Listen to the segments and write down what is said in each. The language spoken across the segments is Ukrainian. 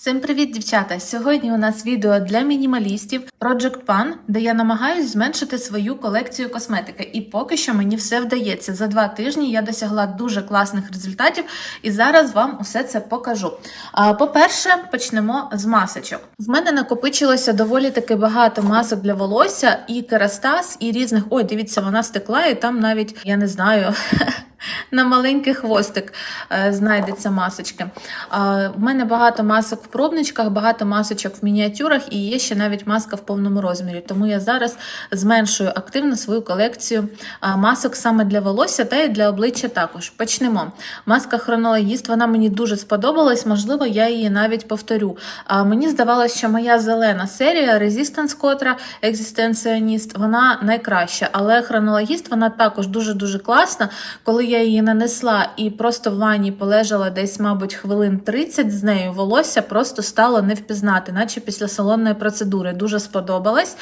Всім привіт, дівчата! Сьогодні у нас відео для мінімалістів Project Pan, де я намагаюсь зменшити свою колекцію косметики. І поки що мені все вдається. За два тижні я досягла дуже класних результатів, і зараз вам усе це покажу. По-перше, почнемо з масочок. В мене накопичилося доволі таки багато масок для волосся, і керастас, і різних. Ой, дивіться, вона стекла, і там навіть я не знаю. На маленький хвостик е, знайдеться масочки. В мене багато масок в пробничках, багато масочок в мініатюрах і є ще навіть маска в повному розмірі. Тому я зараз зменшую активно свою колекцію масок саме для волосся та й для обличчя також. Почнемо. Маска хронологіст, вона мені дуже сподобалась, можливо, я її навіть повторю. Мені здавалося, що моя зелена серія Resistance котра екзистенціоніст, вона найкраща, але хронологіст вона також дуже-дуже класна. Коли я її нанесла і просто в ванні полежала десь, мабуть, хвилин 30 з нею, волосся просто стало не впізнати, наче після салонної процедури. Дуже сподобалась.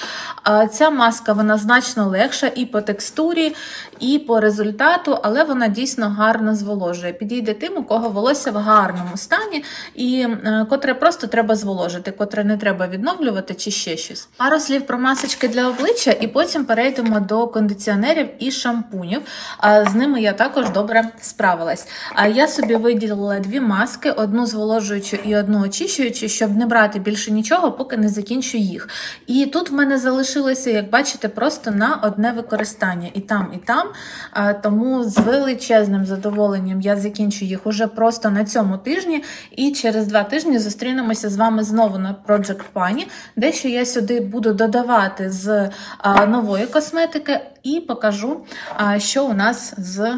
Ця маска вона значно легша і по текстурі, і по результату, але вона дійсно гарно зволожує. Підійде тим, у кого волосся в гарному стані, і е, котре просто треба зволожити, котре не треба відновлювати чи ще щось. Пару слів про масочки для обличчя, і потім перейдемо до кондиціонерів і шампунів. А З ними я також добре справилась. А я собі виділила дві маски: одну зволожуючу і одну очищуючу, щоб не брати більше нічого, поки не закінчу їх. І тут в мене залишилося, як бачите, просто на одне використання і там, і там. Тому з величезним задоволенням я закінчу їх уже просто на цьому тижні. І через два тижні зустрінемося з вами знову на Project Pani, де ще я сюди буду додавати з нової косметики і покажу, що у нас з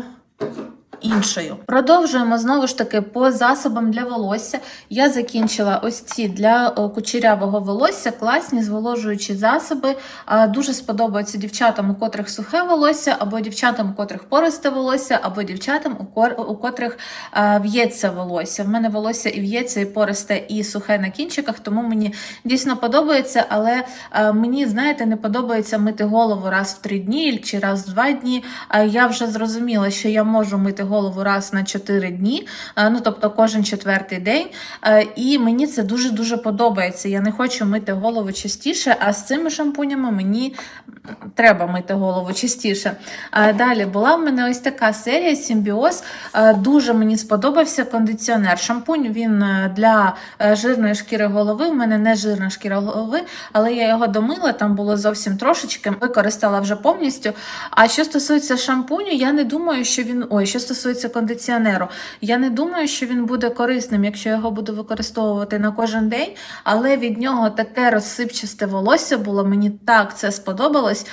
іншою. Продовжуємо знову ж таки по засобам для волосся. Я закінчила ось ці для кучерявого волосся, класні зволожуючі засоби. Дуже сподобаються дівчатам, у котрих сухе волосся, або дівчатам, у котрих пористе волосся, або дівчатам, у, котрих в'ється волосся. В мене волосся і в'ється, і пористе, і сухе на кінчиках, тому мені дійсно подобається, але мені, знаєте, не подобається мити голову раз в три дні чи раз в два дні. Я вже зрозуміла, що я можу мити голову раз на 4 дні, е, ну тобто кожен четвертий день. Е, І мені це дуже-дуже подобається. Я не хочу мити голову частіше, а з цими шампунями мені треба мити голову частіше. Е, Далі була в мене ось така серія Симбіоз. Е, Дуже мені сподобався кондиціонер. Шампунь він для жирної шкіри голови. У мене не жирна шкіра голови, але я його домила, там було зовсім трошечки, використала вже повністю. А що стосується шампуню, я не думаю, що він. Ой, що стосується кондиціонеру, я не думаю, що він буде корисним, якщо я його буду використовувати на кожен день, але від нього таке розсипчасте волосся було. Мені так це сподобалось.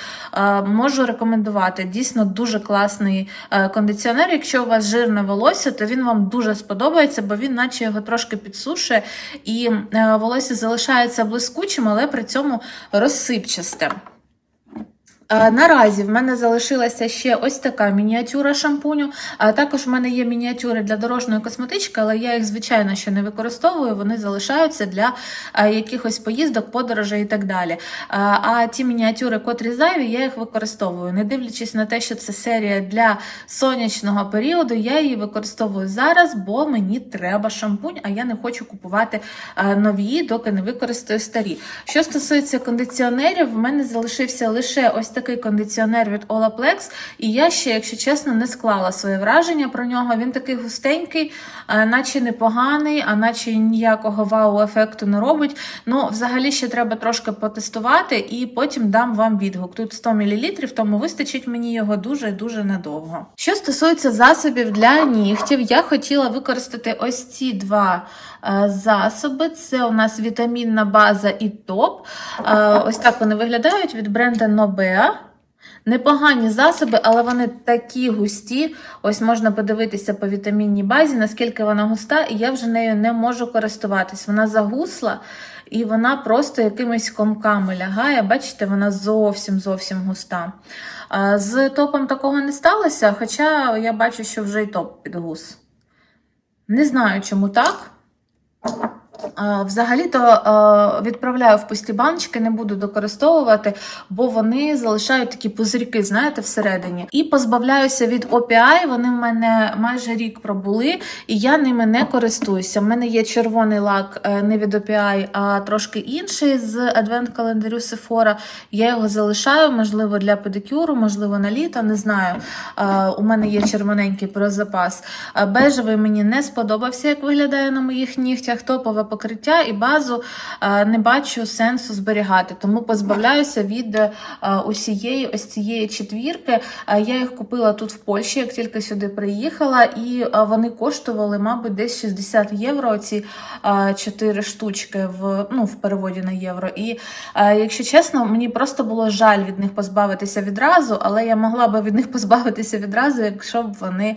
Можу рекомендувати. Дійсно дуже класний е, кондиціонер. Якщо у вас жирне волосся, то він вам дуже сподобається, бо він, наче його трошки підсушує, і е, волосся залишається блискучим, але при цьому розсипчасте. Е, Наразі в мене залишилася ще ось така мініатюра шампуню. А також в мене є мініатюри для дорожньої косметички, але я їх, звичайно, ще не використовую. Вони залишаються для е, якихось поїздок, подорожей і так далі. Е, А ті мініатюри, котрі зайві, я їх використовую. Не дивлячись на те, що це серія для сонячного періоду, я її використовую зараз, бо мені треба шампунь, а я не хочу купувати е, нові, доки не використаю старі. Що стосується кондиціонерів, в мене залишився лише ось такий кондиціонер від Olaplex, і я ще, якщо чесно, не склала своє враження про нього. Він такий густенький, е, наче непоганий, а наче ніякого вау-ефекту не робить. Ну, взагалі ще треба трошки потестувати, і потім дам вам відгук. Тут 100 мл, тому вистачить мені його дуже-дуже надовго. Що стосується засобів для нігтів, я хотіла використати ось ці два е, засоби. Це у нас вітамінна база і топ. Е, Ось так вони виглядають від бренду Nobea. Непогані засоби, але вони такі густі. Ось можна подивитися по вітамінній базі, наскільки вона густа, і я вже нею не можу користуватись. Вона загусла і вона просто якимись комками лягає. Бачите, вона зовсім зовсім густа. З топом такого не сталося, хоча я бачу, що вже й топ підгус. Не знаю, чому так. Взагалі-то е, відправляю в пусті баночки, не буду докористовувати, бо вони залишають такі пузирьки, знаєте, всередині. І позбавляюся від OPI, вони в мене майже рік пробули, і я ними не користуюся. У мене є червоний лак е, не від OPI, а трошки інший з адвент-календарю Sephora. Я його залишаю, можливо, для педикюру, можливо, на літо, не знаю. Е, У мене є червоненький про запас. Бежевий мені не сподобався, як виглядає на моїх нігтях. Топове покриття і базу е, не бачу сенсу зберігати, тому позбавляюся від е, усієї ось цієї четвірки. Е, Я їх купила тут в Польщі, як тільки сюди приїхала, і вони коштували, мабуть, десь 60 євро. Ці чотири штучки в, ну, в переводі на євро. І якщо чесно, мені просто було жаль від них позбавитися відразу, але я могла би від них позбавитися відразу, якщо б вони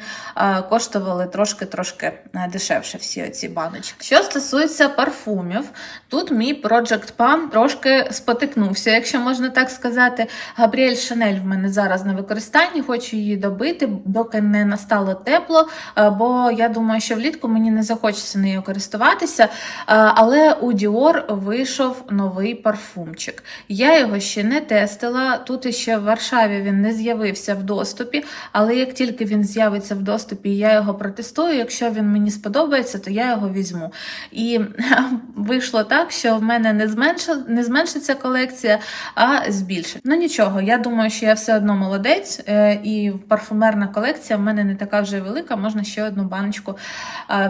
коштували трошки-трошки дешевше всі ці баночки. Що стосується парфумів, тут мій Project Pan трошки спотикнувся, якщо можна так сказати. Габріель Шанель в мене зараз на використанні, хочу її добити, доки не настало тепло, е, бо я думаю, що влітку мені не захочеться нею користуватися. Е, Але у Dior вийшов новий парфумчик. Я його ще не тестила. Тут ще в Варшаві він не з'явився в доступі, але як тільки він з'явиться в доступі, я його протестую. Якщо він мені сподобається, то я його візьму. І вийшло так, що в мене не, зменши, не зменшиться колекція, а збільшиться. Ну нічого, я думаю, що я все одно молодець, е, і парфумерна колекція в мене не така вже велика, можна ще одну баночку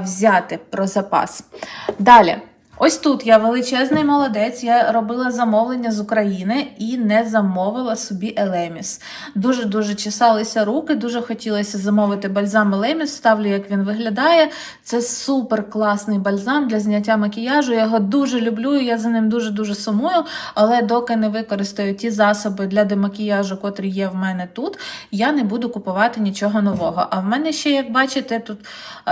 взяти про запас. Далі. Ось тут я величезний молодець. Я робила замовлення з України і не замовила собі Елеміс. Дуже-дуже чесалися руки, дуже хотілося замовити бальзам Елеміс. Ставлю, як він виглядає. Це супер класний бальзам для зняття макіяжу. Я його дуже люблю, я за ним дуже-дуже сумую, але доки не використаю ті засоби для демакіяжу, котрі є в мене тут, я не буду купувати нічого нового. А в мене ще, як бачите, тут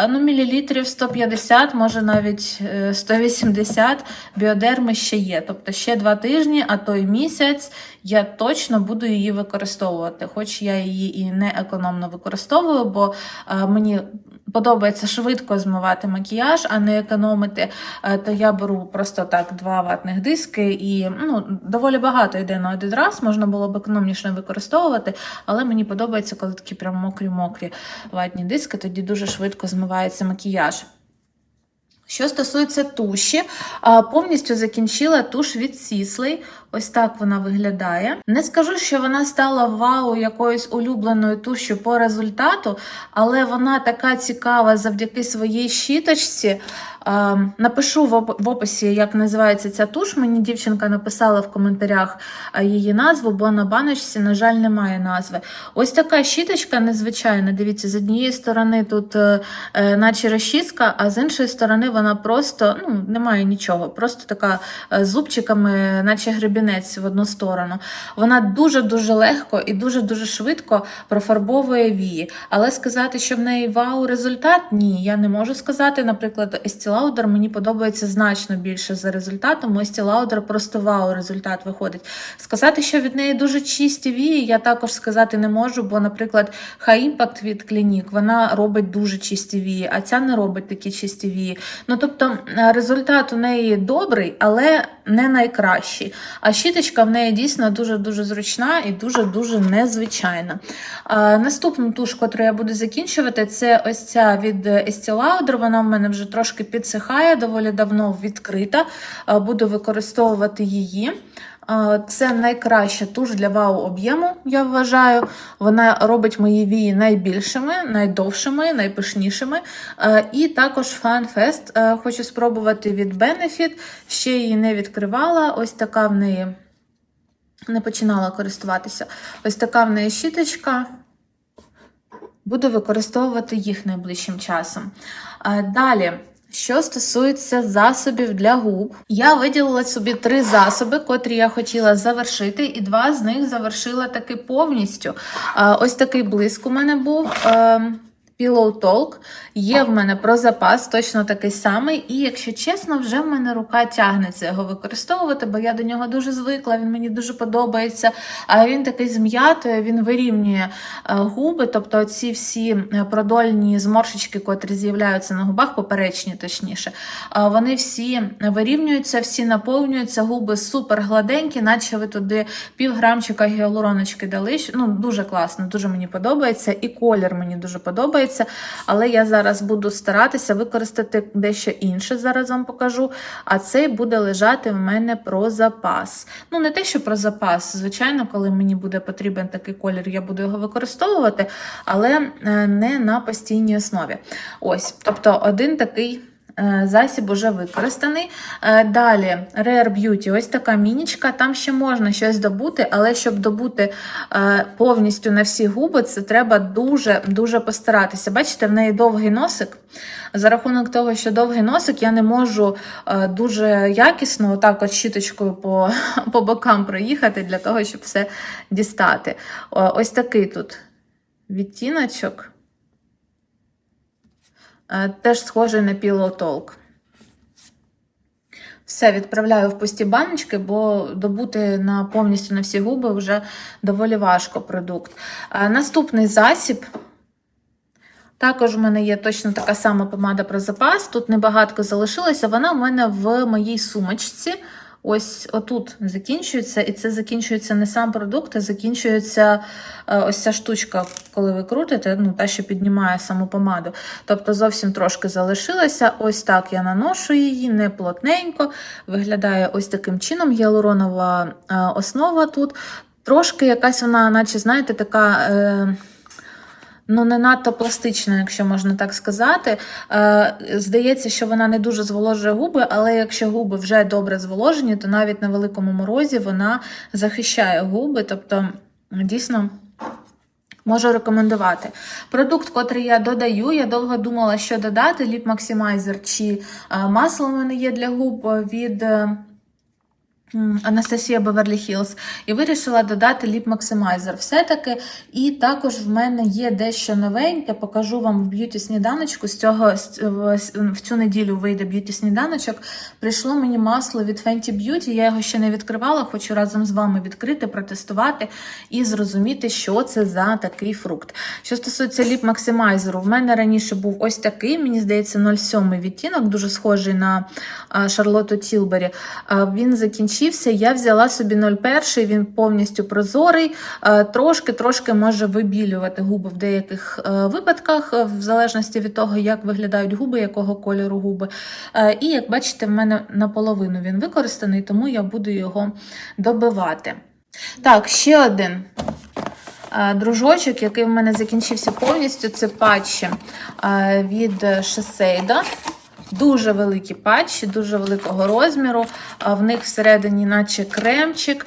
ну, мілілітрів 150, може навіть е, 180. 70 біодерми ще є. Тобто ще два тижні, а той місяць я точно буду її використовувати, хоч я її і не економно використовую, бо е, мені подобається швидко змивати макіяж, а не економити. Е, то я беру просто так два ватних диски, і ну, доволі багато йде на один раз, можна було б економніше використовувати, але мені подобається, коли такі прям мокрі-мокрі ватні диски, тоді дуже швидко змивається макіяж. Що стосується туші, повністю закінчила туш від Сіслей. Ось так вона виглядає. Не скажу, що вона стала вау якоюсь улюбленою тушю по результату, але вона така цікава завдяки своїй щіточці. Напишу в описі, як називається ця туш. Мені дівчинка написала в коментарях її назву, бо на баночці, на жаль, немає назви. Ось така щіточка незвичайна. Дивіться, з однієї сторони тут е, е, наче розчіска, а з іншої сторони вона просто ну, немає нічого. Просто така е, зубчиками, наче гребінець в одну сторону. Вона дуже-дуже легко і дуже-дуже швидко профарбовує вії. Але сказати, що в неї вау результат, ні, я не можу сказати. Наприклад, Estee Lauder мені подобається значно більше за результатом. У Estee Lauder просто вау результат виходить. Сказати, що від неї дуже чисті вії, я також сказати не можу, бо, наприклад, High Impact від Clinique, вона робить дуже чисті вії, а ця не робить такі чисті вії. Ну тобто результат у неї добрий, але не найкращий. А щіточка в неї дійсно дуже-дуже зручна і дуже-дуже незвичайна. А, наступну туш, яку я буду закінчувати, це ось ця від Estee Lauder. Вона в мене вже трошки підсихає, доволі давно відкрита. А, буду використовувати її. Це найкраща туш для вау-об'єму, я вважаю. Вона робить мої вії найбільшими, найдовшими, найпишнішими. Е, І також FanFest е, хочу спробувати від Benefit. Ще її не відкривала. Ось така в неї не починала користуватися. Ось така в неї щіточка. Буду використовувати їх найближчим часом. Е, Далі. Що стосується засобів для губ, я виділила собі три засоби, котрі я хотіла завершити, і два з них завершила таки повністю. Ось такий блиск у мене був. Pillow Talk. Є в мене про запас, точно такий самий. І, якщо чесно, вже в мене рука тягнеться його використовувати, бо я до нього дуже звикла, він мені дуже подобається. А він такий зм'ятує, він вирівнює е, губи, тобто ці всі е, продольні зморшечки, котрі з'являються на губах, поперечні, точніше, е, вони всі вирівнюються, всі наповнюються, губи супер гладенькі, наче ви туди пів грамчика гіалуроночки дали. Ну, дуже класно, дуже мені подобається. І колір мені дуже подобається. Але я зараз буду старатися використати дещо інше, зараз вам покажу. А цей буде лежати в мене про запас. Ну, не те, що про запас. Звичайно, коли мені буде потрібен такий колір, я буду його використовувати, але е, не на постійній основі. Ось, тобто, один такий. Е, Засіб уже використаний. Е, Далі Rare Beauty, ось така мінічка. Там ще можна щось добути, але щоб добути е, повністю на всі губи, це треба дуже-дуже постаратися. Бачите, в неї довгий носик. За рахунок того, що довгий носик, я не можу дуже якісно отак от щіточкою по, по бокам проїхати для того, щоб все дістати. Ось такий тут відтіночок. Е, Теж схожий на Pillow Talk. Все відправляю в пусті баночки, бо добути на повністю на всі губи вже доволі важко продукт. Е, Наступний засіб. Також в мене є точно така сама помада про запас. Тут небагатко залишилося. Вона в мене в моїй сумочці. Ось отут закінчується, і це закінчується не сам продукт, а закінчується е, ось ця штучка, коли ви крутите, ну, та, що піднімає саму помаду. Тобто зовсім трошки залишилося. Ось так я наношу її, не плотненько. Виглядає ось таким чином гіалуронова е, основа тут. Трошки якась вона, наче, знаєте, така. Е, Ну, не надто пластична, якщо можна так сказати. Е, Здається, що вона не дуже зволожує губи, але якщо губи вже добре зволожені, то навіть на великому морозі вона захищає губи. Тобто, дійсно. Можу рекомендувати. Продукт, котрий я додаю, я довго думала, що додати: ліп Maximizer чи е, масло в мене є для губ від. Анастасія Беверлі Хілз, і вирішила додати ліп Maximizer все-таки. І також в мене є дещо новеньке. Покажу вам в б'юті сніданочку. З цього в, цю неділю вийде б'юті сніданочок. Прийшло мені масло від Fenty Beauty. Я його ще не відкривала, хочу разом з вами відкрити, протестувати і зрозуміти, що це за такий фрукт. Що стосується ліп Maximizer, в мене раніше був ось такий, мені здається, 0,7 відтінок, дуже схожий на Шарлотту Тілбері. Він закінчився. Я взяла собі 0,1, він повністю прозорий, трошки-трошки може вибілювати губи в деяких е, випадках, е, в залежності від того, як виглядають губи, якого кольору губи. Е, І як бачите, в мене наполовину він використаний, тому я буду його добивати. Так, ще один. е, Дружочок, який в мене закінчився повністю, це патчі е, від Shiseido. Дуже великі патчі, дуже великого розміру. В них всередині, наче кремчик.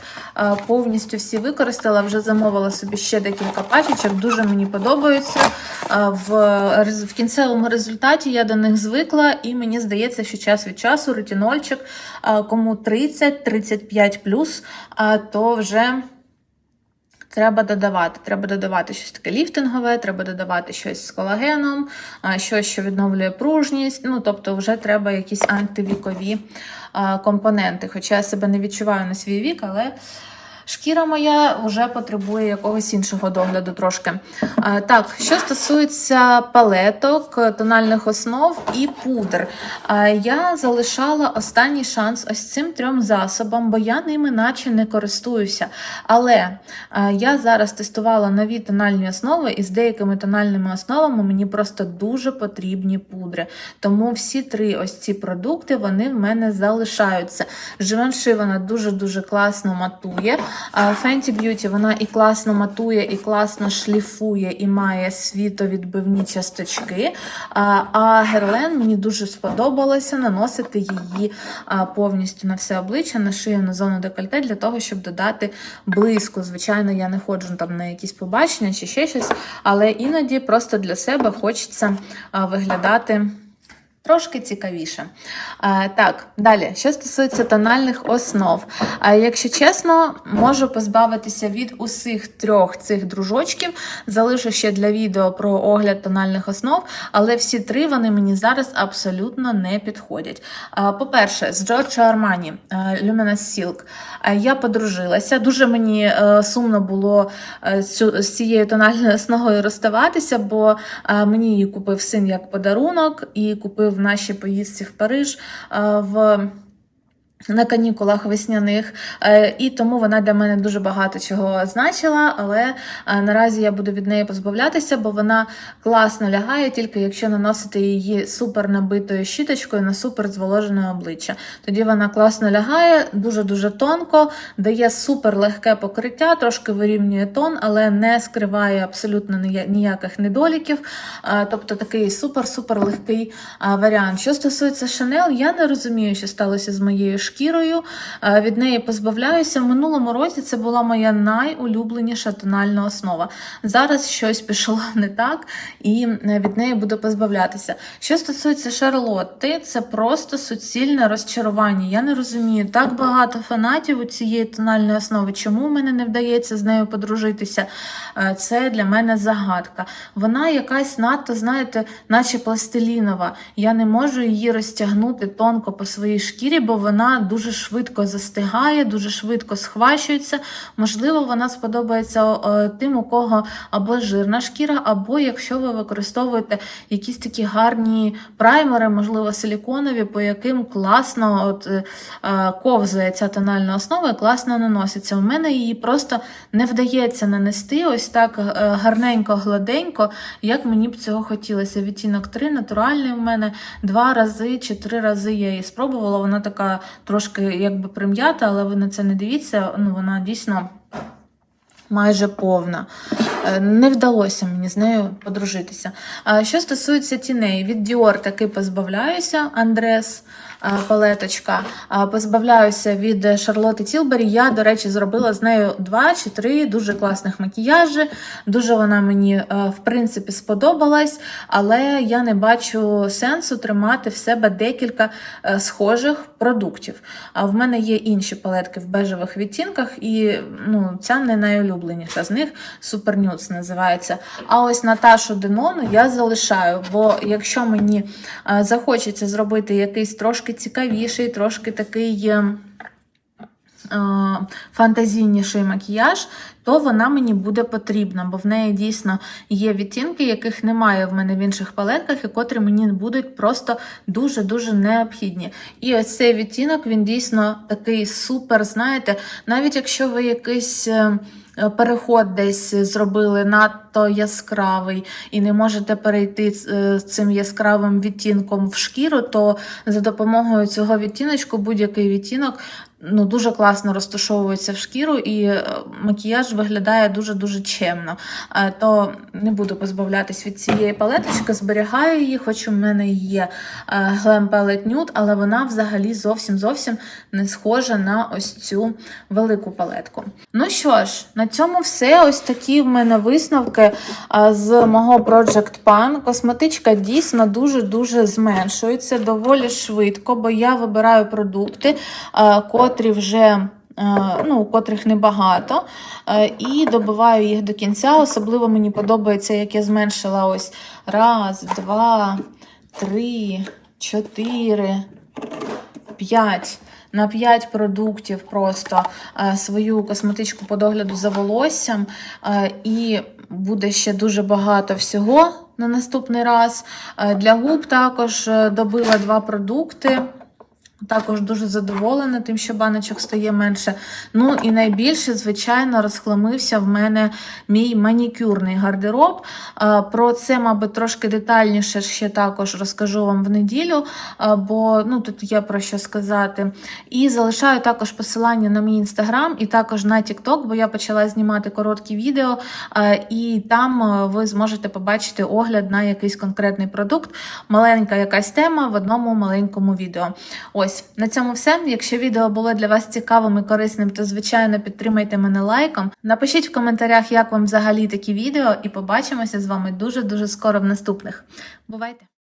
Повністю всі використала. Вже замовила собі ще декілька пачечок. Дуже мені подобаються. В, в кінцевому результаті я до них звикла, і мені здається, що час від часу ретинольчик, а, кому 30-35 а, то вже. Треба додавати. Треба додавати щось таке ліфтингове, треба додавати щось з колагеном, щось, що відновлює пружність. Ну, тобто, вже треба якісь антивікові компоненти. Хоча я себе не відчуваю на свій вік, але шкіра моя вже потребує якогось іншого догляду трошки. Так, що стосується палеток, тональних основ і пудр, я залишала останній шанс ось цим трьом засобам, бо я ними наче не користуюся. Але е, я зараз тестувала нові тональні основи, і з деякими тональними основами мені просто дуже потрібні пудри. Тому всі три ось ці продукти вони в мене залишаються. Живанши вона дуже-дуже класно матує. Fenty Beauty вона і класно матує, і класно шліфує, і має світовідбивні часточки. А, Герлен мені дуже сподобалося наносити її повністю на все обличчя, на шию, на зону декольте, для того, щоб додати блиску. Звичайно, я не ходжу там на якісь побачення чи ще щось, але іноді просто для себе хочеться виглядати Трошки цікавіше. А, так, далі, що стосується тональних основ. А, якщо чесно, можу позбавитися від усіх трьох цих дружочків. Залишу ще для відео про огляд тональних основ, але всі три вони мені зараз абсолютно не підходять. А, по-перше, з Armani е, Luminous Silk. Я подружилася. Дуже мені е, сумно було е, з цією тональною основою розставатися, бо е, мені її купив син як подарунок і купив в нашій поїздці в Париж е, в. На канікулах весняних, Е, і тому вона для мене дуже багато чого значила, але е, наразі я буду від неї позбавлятися, бо вона класно лягає, тільки якщо наносити її супер набитою щіточкою на супер зволожене обличчя. Тоді вона класно лягає, дуже-дуже тонко, дає супер легке покриття, трошки вирівнює тон, але не скриває абсолютно ніяких недоліків. Е, Тобто такий супер-супер легкий варіант. Що стосується Шанел, я не розумію, що сталося з моєю шкірою. Е, Від неї позбавляюся. В минулому році це була моя найулюбленіша тональна основа. Зараз щось пішло не так, і е, від неї буду позбавлятися. Що стосується Шарлотти, це просто суцільне розчарування. Я не розумію, так багато фанатів у цієї тональної основи. Чому в мене не вдається з нею подружитися? Е, Це для мене загадка. Вона якась надто, знаєте, наче пластилінова. Я не можу її розтягнути тонко по своїй шкірі, бо вона дуже швидко застигає, дуже швидко схвачується. Можливо, вона сподобається тим, у кого або жирна шкіра, або якщо ви використовуєте якісь такі гарні праймери, можливо, силіконові, по яким класно от, е, е, ковзає ця тональна основа і класно наноситься. У мене її просто не вдається нанести ось так е, гарненько, гладенько, як мені б цього хотілося. Відтінок 3 натуральний у мене два рази чи три рази я її спробувала. Вона така трошки якби прим'ята, але ви на це не дивіться. Ну, вона дійсно. Майже повна. Е, Не вдалося мені з нею подружитися. А Що стосується тіней, від Dior таки позбавляюся, Андрес палеточка. Позбавляюся від Шарлоти Тілбері. Я, до речі, зробила з нею два чи три дуже класних макіяжі. Дуже вона мені, е, в принципі, сподобалась, але я не бачу сенсу тримати в себе декілька е, схожих продуктів. А в мене є інші палетки в бежевих відтінках, і ну, ця не найулюбленіша з них Super Nudes називається. А ось Наташу Денону я залишаю, бо якщо мені е, захочеться зробити якийсь трошки цікавіший, трошки такий. е, е, Фантазійніший макіяж, то вона мені буде потрібна, бо в неї дійсно є відтінки, яких немає в мене в інших палетках, і котрі мені будуть просто дуже-дуже необхідні. І ось цей відтінок, він дійсно такий супер, знаєте, навіть якщо ви якийсь. Е, Переход десь зробили надто яскравий і не можете перейти е, цим яскравим відтінком в шкіру, то за допомогою цього відтіночку будь-який відтінок ну, дуже класно розташовується в шкіру, і е, макіяж виглядає дуже-дуже чемно. Е, То не буду позбавлятись від цієї палеточки, зберігаю її, хоч у мене є е, Glam Palette Nude, але вона взагалі зовсім-зовсім не схожа на ось цю велику палетку. Ну що ж, на цьому все. Ось такі в мене висновки з мого Project Pan. Косметичка дійсно дуже-дуже зменшується доволі швидко, бо я вибираю продукти, а, котрі вже. е, Ну, котрих небагато, е, і добиваю їх до кінця. Особливо мені подобається, як я зменшила ось раз, два, три, чотири, п'ять. На 5 продуктів просто е, свою косметичку по догляду за волоссям, і буде ще дуже багато всього на наступний раз. Для губ також добила два продукти. Також дуже задоволена тим, що баночок стає менше. Ну і найбільше, звичайно, розхламився в мене мій манікюрний гардероб. Про це, мабуть, трошки детальніше ще також розкажу вам в неділю, бо ну, тут є про що сказати. І залишаю також посилання на мій інстаграм і також на TikTok, бо я почала знімати короткі відео, і там ви зможете побачити огляд на якийсь конкретний продукт. Маленька якась тема в одному маленькому відео. Ось на цьому все. Якщо відео було для вас цікавим і корисним, то звичайно підтримайте мене лайком. Напишіть в коментарях, як вам взагалі такі відео, і побачимося з вами дуже дуже скоро в наступних. Бувайте!